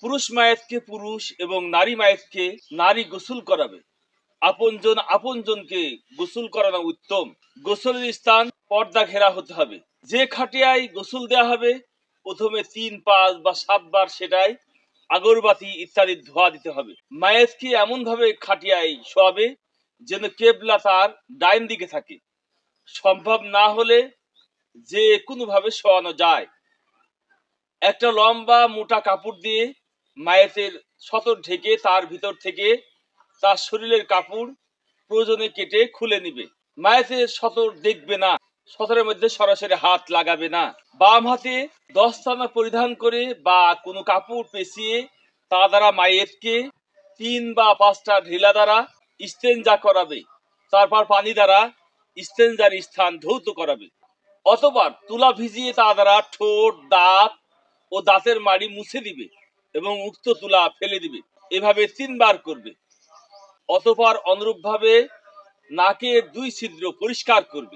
পুরুষ মায়েতকে পুরুষ এবং নারী মায়েতকে নারী গোসল করাবে। আপনজন আপনজনকে গোসল করানো উত্তম। গোসলের স্থান পর্দা ঘেরা হতে হবে। যে খাটিয়ায় গোসল দেওয়া হবে, প্রথমে তিন, পাঁচ বা সাতবার সেটাই আগরবাতি ইত্যাদি ধোয়া দিতে হবে। মায়েতকে এমন ভাবে খাটিয়ায় শোয়াবে যেন কেবলা তার ডাইন দিকে থাকে। সম্ভব না হলে যে কোনো ভাবে শোয়ানো যায়। একটা লম্বা মোটা কাপড় দিয়ে মায়েতের সতর ঢেকে তার ভিতর থেকে তার শরীরের কাপড় প্রয়োজনে কেটে খুলে নিবে। মায়েতের সতর দেখবে না, সতরের মধ্যে সরাসরি হাত লাগাবে না। বাম হাতে দস্তানা পরিধান করে বা কোনো কাপড় পেঁচিয়ে তা দ্বারা মায়েতকে তিন বা পাঁচটা ঢিলা দ্বারা ইস্তেঞ্জা করাবে। তারপর পানি দ্বারা ইস্তেঞ্জার স্থান ধৌত করাবে। অথবা তুলা ভিজিয়ে তা দ্বারা ঠোঁট, দাঁত ও দাঁতের মাড়ি মুছে দিবে। এবং উক্ত তুলা ফেলে দিবে। এভাবে তিনবার করবে। অতপর অনুরূপভাবে নাকের দুই ছিদ্র পরিষ্কার করবে।